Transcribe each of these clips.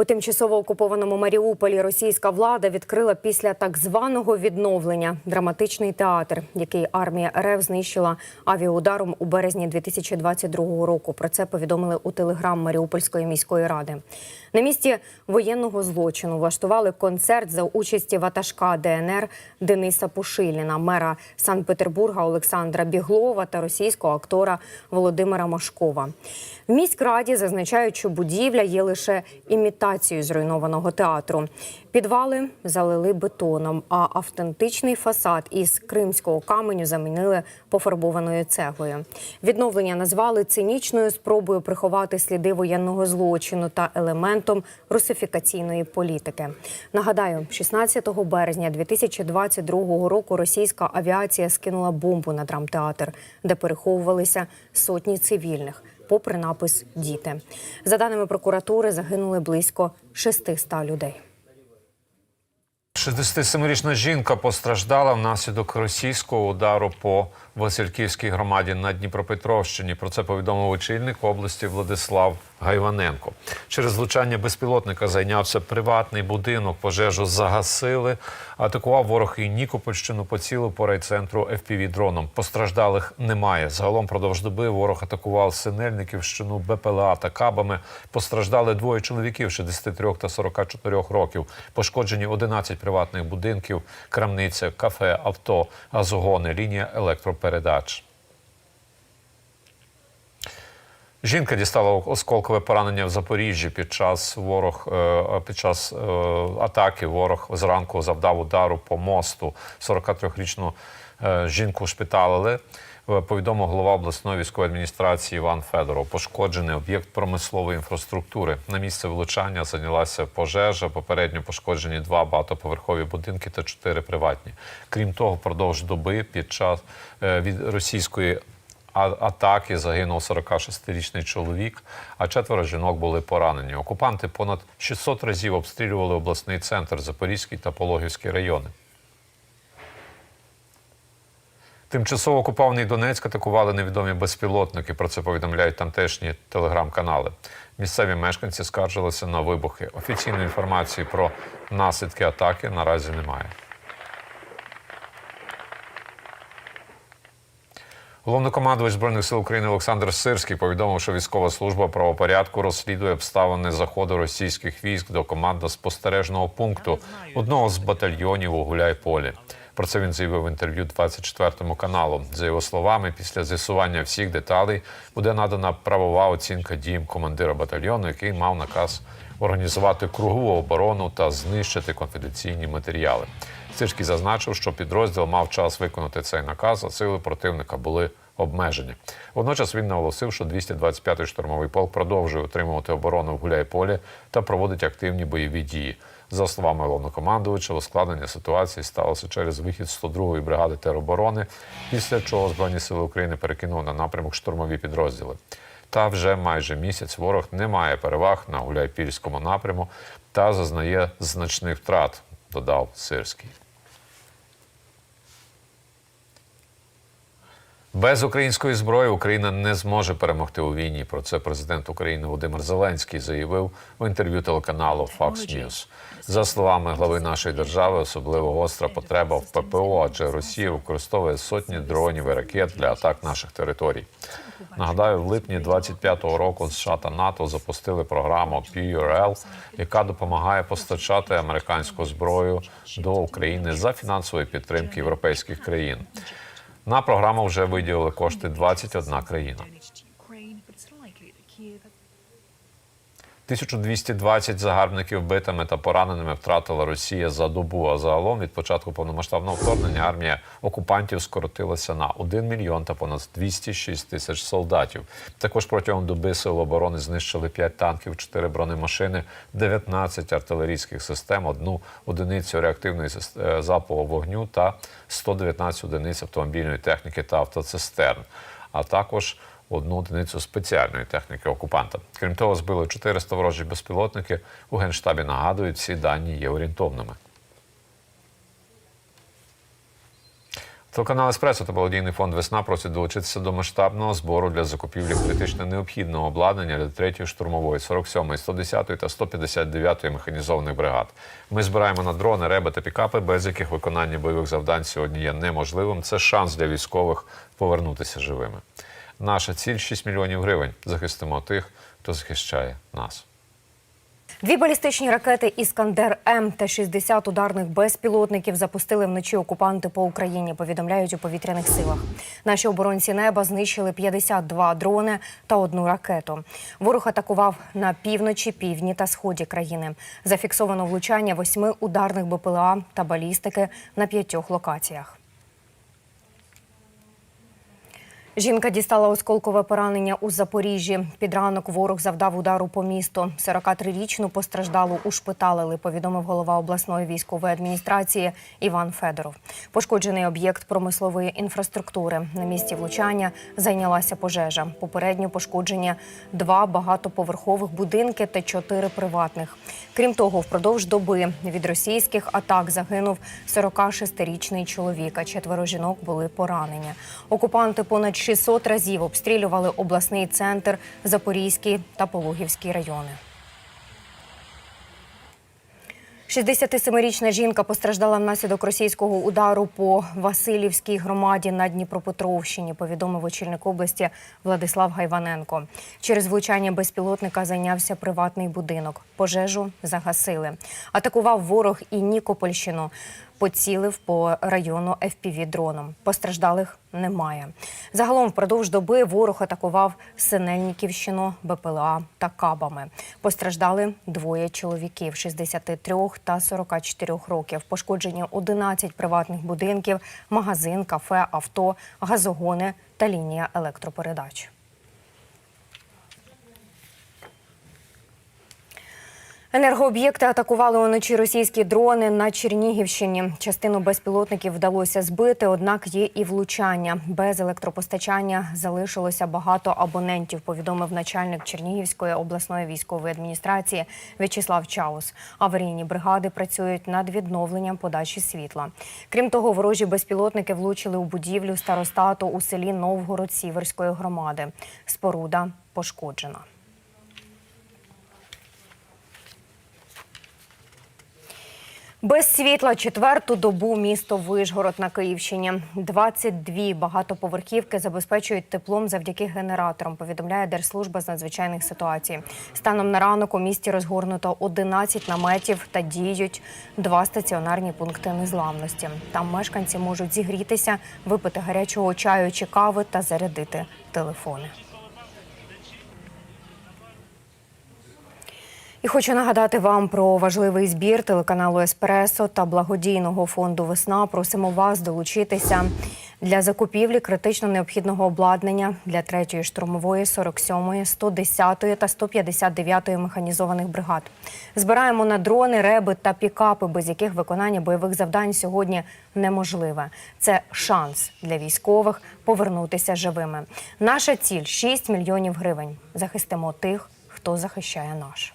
У тимчасово окупованому Маріуполі російська влада відкрила після так званого відновлення драматичний театр, який армія РФ знищила авіаударом у березні 2022 року. Про це повідомили у телеграм Маріупольської міської ради. На місці воєнного злочину влаштували концерт за участі ватажка ДНР Дениса Пушиліна, мера Санкт-Петербурга Олександра Біглова та російського актора Володимира Машкова. В міськраді зазначають, що будівля є лише імітацією зруйнованого театру. Підвали залили бетоном, а автентичний фасад із кримського каменю замінили пофарбованою цеглою. Відновлення назвали цинічною спробою приховати сліди воєнного злочину та елементом русифікаційної політики. Нагадаю, 16 березня 2022 року російська авіація скинула бомбу на драмтеатр, де переховувалися сотні цивільних. Попри напис діти, за даними прокуратури, загинули близько 600 людей. 67-річна жінка постраждала внаслідок російського удару по Васильківській громаді на Дніпропетровщині. Про це повідомив очільник області Владислав Гайваненко. Через влучання безпілотника зайнявся приватний будинок. Пожежу загасили. Атакував ворог і Нікопольщину поцілив по райцентру fpv дроном. Постраждалих немає. Загалом продовж доби ворог атакував Синельниківщину БПЛА та кабами. Постраждали двоє чоловіків 63 та 44 років. Пошкоджені 11 приватних будинків, крамниця, кафе, авто, газогони, лінія електропередач. Жінка дістала осколкове поранення в Запоріжжі під час ворог е, під час е, атаки. Ворог зранку завдав удару по мосту. 43-річну е, жінку шпиталили. Е, Повідомив голова обласної військової адміністрації Іван Федоров. Пошкоджений об'єкт промислової інфраструктури. На місце влучання зайнялася пожежа. Попередньо пошкоджені два багатоповерхові будинки та чотири приватні. Крім того, впродовж доби під час е, від російської атаки загинув 46-річний чоловік, а четверо жінок були поранені. Окупанти понад 600 разів обстрілювали обласний центр Запорізький та Пологівський райони. Тимчасово окупований Донецьк атакували невідомі безпілотники. Про це повідомляють тамтешні телеграм-канали. Місцеві мешканці скаржилися на вибухи. Офіційної інформації про наслідки атаки наразі немає. Головнокомандувач збройних сил України Олександр Сирський повідомив, що військова служба правопорядку розслідує обставини заходу російських військ до командно-спостережного пункту одного з батальйонів у Гуляйполі. Про це він заявив в інтерв'ю 24 каналу. За його словами, після з'ясування всіх деталей буде надана правова оцінка діям командира батальйону, який мав наказ організувати кругову оборону та знищити конфіденційні матеріали. Сирський зазначив, що підрозділ мав час виконати цей наказ, а сили противника були обмежені. Водночас він наголосив, що 225-й штурмовий полк продовжує утримувати оборону в Гуляйполі та проводить активні бойові дії. За словами головнокомандувача, ускладнення ситуації сталося через вихід 102-ї бригади тероборони, після чого Збройні сили України перекинули на напрямок штурмові підрозділи. Та вже майже місяць ворог не має переваг на Гуляйпільському напряму та зазнає значних втрат, додав Сирський. Без української зброї Україна не зможе перемогти у війні. Про це президент України Володимир Зеленський заявив у інтерв'ю телеканалу Fox News. За словами глави нашої держави, особливо гостра потреба в ППО, адже Росія використовує сотні дронів і ракет для атак наших територій. Нагадаю, в липні 25-го року США та НАТО запустили програму PURL, яка допомагає постачати американську зброю до України за фінансової підтримки європейських країн. На програму вже виділили кошти 21 країна. 1220 загарбників битими та пораненими втратила Росія за добу. А загалом від початку повномасштабного вторгнення армія окупантів скоротилася на 1 мільйон та понад 206 тисяч солдатів. Також протягом доби сил оборони знищили 5 танків, 4 бронемашини, 19 артилерійських систем, одну одиницю реактивної е, залпового вогню та 119 одиниць автомобільної техніки та автоцистерн. А також одну одиницю спеціальної техніки окупанта. Крім того, збили 400 ворожі безпілотники. У генштабі нагадують, ці дані є орієнтовними. Телеканал Еспресо та благодійний фонд Весна просять долучитися до масштабного збору для закупівлі критично необхідного обладнання для 3-ї штурмової, 47-ї, 110-ї та 159-ї механізованих бригад. Ми збираємо на дрони, реби та пікапи, без яких виконання бойових завдань сьогодні є неможливим. Це шанс для військових повернутися живими. Наша ціль 6 мільйонів гривень. Захистимо тих, хто захищає нас. Дві балістичні ракети Іскандер М та 60 ударних безпілотників запустили вночі окупанти по Україні. Повідомляють у повітряних силах. Наші оборонці неба знищили 52 дрони та одну ракету. Ворог атакував на півночі, півдні та сході країни. Зафіксовано влучання восьми ударних БПЛА та балістики на п'ятьох локаціях. Жінка дістала осколкове поранення у Запоріжжі. Під ранок ворог завдав удару по місту. 43-річну постраждалу ушпиталили, повідомив голова обласної військової адміністрації Іван Федоров. Пошкоджений об'єкт промислової інфраструктури. На місці влучання зайнялася пожежа. Попередньо пошкодження два багатоповерхових будинки та чотири приватних. Крім того, впродовж доби від російських атак загинув 46-річний чоловік, а четверо жінок були поранені. Окупанти понад 600 разів обстрілювали обласний центр, Запорізький та Пологівський райони. 67-річна жінка постраждала внаслідок російського удару по Васильівській громаді на Дніпропетровщині, повідомив очільник області Владислав Гайваненко. Через влучання безпілотника зайнявся приватний будинок. Пожежу загасили. Атакував ворог і Нікопольщину. Поцілив по району fpv дроном. Постраждалих немає. Загалом впродовж доби ворог атакував Синельниківщину, БПЛА та кабами. Постраждали двоє чоловіків 63 та 44 років. Пошкоджені 11 приватних будинків, магазин, кафе, авто, газогони та лінія електропередач. Енергооб'єкти атакували уночі російські дрони на Чернігівщині. Частину безпілотників вдалося збити, однак є і влучання. Без електропостачання залишилося багато абонентів. Повідомив начальник Чернігівської обласної військової адміністрації В'ячеслав Чаус. Аварійні бригади працюють над відновленням подачі світла. Крім того, ворожі безпілотники влучили у будівлю старостату у селі Новгород Сіверської громади. Споруда пошкоджена. Без світла четверту добу місто Вишгород на Київщині. 22 багатоповерхівки забезпечують теплом завдяки генераторам. Повідомляє Держслужба з надзвичайних ситуацій. Станом на ранок у місті розгорнуто 11 наметів та діють два стаціонарні пункти незламності. Там мешканці можуть зігрітися, випити гарячого чаю чи кави та зарядити телефони. І хочу нагадати вам про важливий збір телеканалу Еспресо та благодійного фонду Весна. Просимо вас долучитися для закупівлі критично необхідного обладнання для 3-ї штурмової, 47-ї, 110-ї та 159-ї механізованих бригад. Збираємо на дрони, реби та пікапи, без яких виконання бойових завдань сьогодні неможливе. Це шанс для військових повернутися живими. Наша ціль 6 мільйонів гривень. Захистимо тих, хто захищає наш.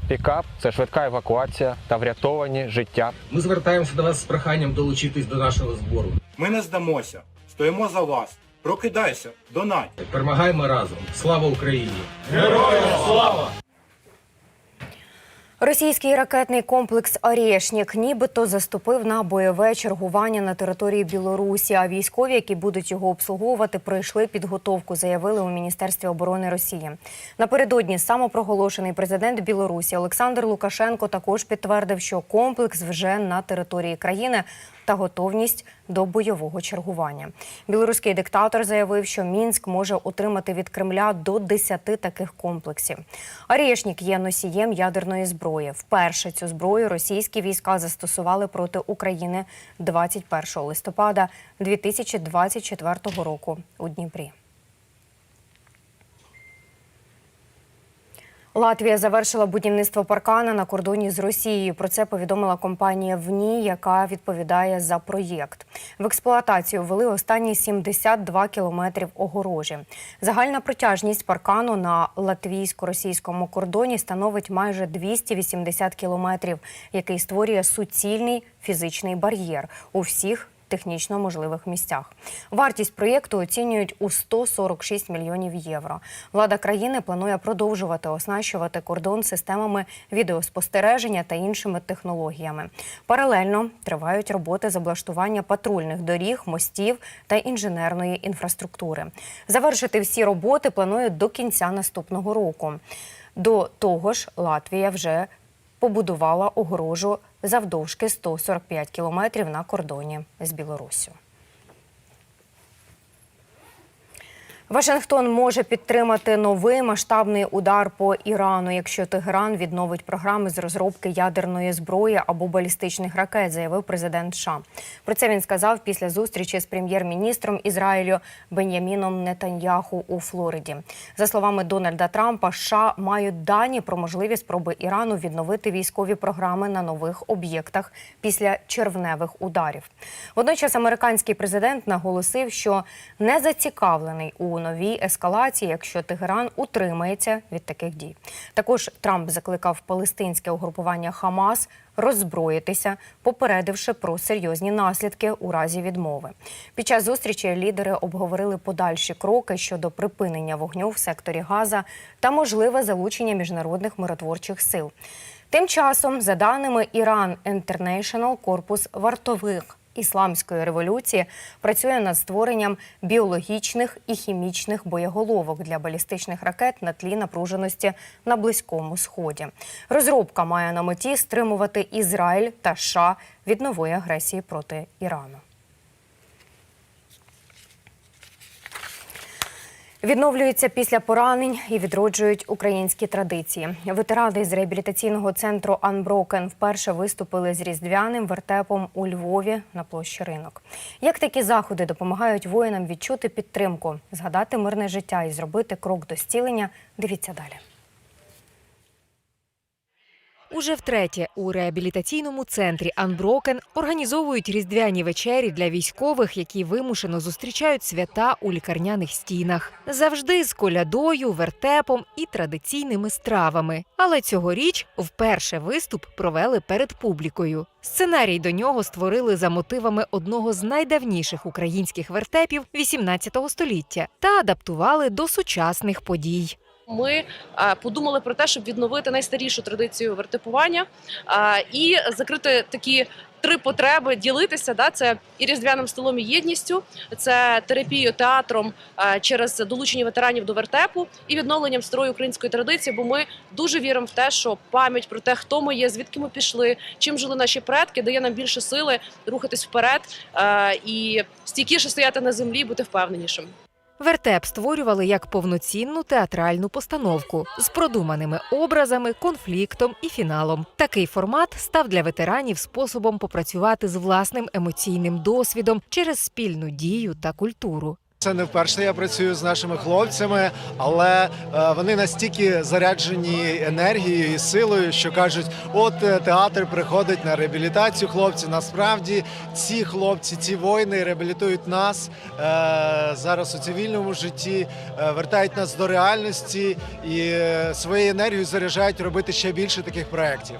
Пікап це швидка евакуація та врятовані життя. Ми звертаємося до вас з проханням долучитись до нашого збору. Ми не здамося, стоїмо за вас. Прокидайся, донать! Перемагаємо разом. Слава Україні! Російський ракетний комплекс «Орєшнік» нібито заступив на бойове чергування на території Білорусі. А військові, які будуть його обслуговувати, пройшли підготовку, заявили у міністерстві оборони Росії. Напередодні самопроголошений президент Білорусі Олександр Лукашенко також підтвердив, що комплекс вже на території країни та готовність до бойового чергування. Білоруський диктатор заявив, що Мінськ може отримати від Кремля до 10 таких комплексів. Арєшнік є носієм ядерної зброї. Вперше цю зброю російські війська застосували проти України 21 листопада 2024 року у Дніпрі. Латвія завершила будівництво паркана на кордоні з Росією. Про це повідомила компанія ВНІ, яка відповідає за проєкт. В експлуатацію ввели останні 72 кілометрів огорожі. Загальна протяжність паркану на латвійсько-російському кордоні становить майже 280 кілометрів, який створює суцільний фізичний бар'єр у всіх технічно можливих місцях. Вартість проєкту оцінюють у 146 мільйонів євро. Влада країни планує продовжувати оснащувати кордон системами відеоспостереження та іншими технологіями. Паралельно тривають роботи з облаштування патрульних доріг, мостів та інженерної інфраструктури. Завершити всі роботи планують до кінця наступного року. До того ж, Латвія вже побудувала огорожу завдовжки 145 кілометрів на кордоні з Білоруссю. Вашингтон може підтримати новий масштабний удар по Ірану, якщо Тегеран відновить програми з розробки ядерної зброї або балістичних ракет, заявив президент США. Про це він сказав після зустрічі з прем'єр-міністром Ізраїлю Беняміном Нетаньяху у Флориді. За словами Дональда Трампа, США мають дані про можливі спроби Ірану відновити військові програми на нових об'єктах після червневих ударів. Водночас американський президент наголосив, що не зацікавлений у новій ескалації, якщо Тегеран утримається від таких дій. Також Трамп закликав палестинське угрупування Хамас роззброїтися, попередивши про серйозні наслідки у разі відмови. Під час зустрічі лідери обговорили подальші кроки щодо припинення вогню в секторі Газа та можливе залучення міжнародних миротворчих сил. Тим часом, за даними Iran International, корпус вартових ісламської революції працює над створенням біологічних і хімічних боєголовок для балістичних ракет на тлі напруженості на близькому сході. Розробка має на меті стримувати Ізраїль та США від нової агресії проти Ірану. Відновлюються після поранень і відроджують українські традиції. Ветерани з реабілітаційного центру Unbroken вперше виступили з різдвяним вертепом у Львові на площі ринок. Як такі заходи допомагають воїнам відчути підтримку, згадати мирне життя і зробити крок до стілення? Дивіться далі. Уже втретє у реабілітаційному центрі Unbroken організовують різдвяні вечері для військових, які вимушено зустрічають свята у лікарняних стінах. Завжди з колядою, вертепом і традиційними стравами. Але цьогоріч вперше виступ провели перед публікою. Сценарій до нього створили за мотивами одного з найдавніших українських вертепів 18 століття та адаптували до сучасних подій. Ми е, подумали про те, щоб відновити найстарішу традицію вертепування е, і закрити такі. Три потреби ділитися, да це і різдвяним столом і єдністю, це терапією театром е, через долучення ветеранів до вертепу і відновленням старої української традиції. Бо ми дуже віримо в те, що пам'ять про те, хто ми є, звідки ми пішли, чим жили наші предки, дає нам більше сили рухатись вперед і стійкіше стояти на землі, бути впевненішим. Вертеп створювали як повноцінну театральну постановку з продуманими образами, конфліктом і фіналом. Такий формат став для ветеранів способом попрацювати з власним емоційним досвідом через спільну дію та культуру. Це не вперше я працюю з нашими хлопцями, але е, вони настільки заряджені енергією і силою, що кажуть: от е, театр приходить на реабілітацію хлопців. Насправді ці хлопці, ці воїни реабілітують нас е, зараз у цивільному житті, вертають нас до реальності і своєю енергією заряджають робити ще більше таких проєктів.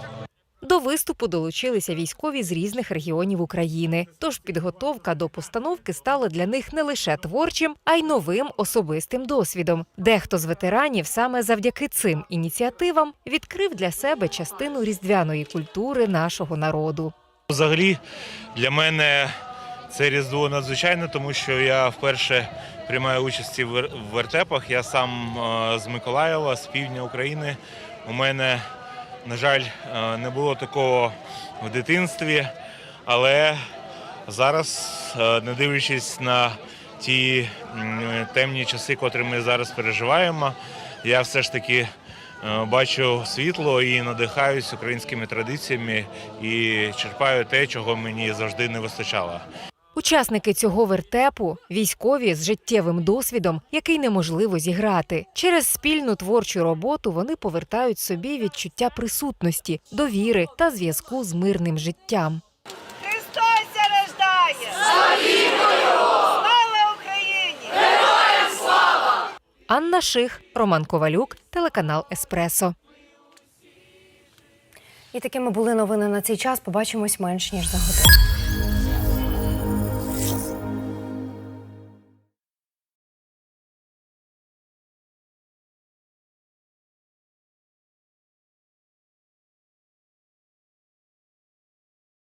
До виступу долучилися військові з різних регіонів України. Тож підготовка до постановки стала для них не лише творчим, а й новим особистим досвідом. Дехто з ветеранів саме завдяки цим ініціативам відкрив для себе частину різдвяної культури нашого народу. Взагалі для мене це різдво надзвичайне, тому що я вперше приймаю участь в вертепах. Я сам е, з Миколаєва, з півдня України. У мене, на жаль, е, не було такого в дитинстві, але зараз, е, не дивлячись на ті темні часи, котрі ми зараз переживаємо, я все ж таки е, бачу світло і надихаюсь українськими традиціями і черпаю те, чого мені завжди не вистачало. Учасники цього вертепу військові з життєвим досвідом, який неможливо зіграти. Через спільну творчу роботу вони повертають собі відчуття присутності, довіри та зв'язку з мирним життям. Христос рождає! Слава Україні! Анна Ших, Роман Ковалюк, телеканал Еспресо. І такими були новини на цей час. Побачимось менш ніж за годину.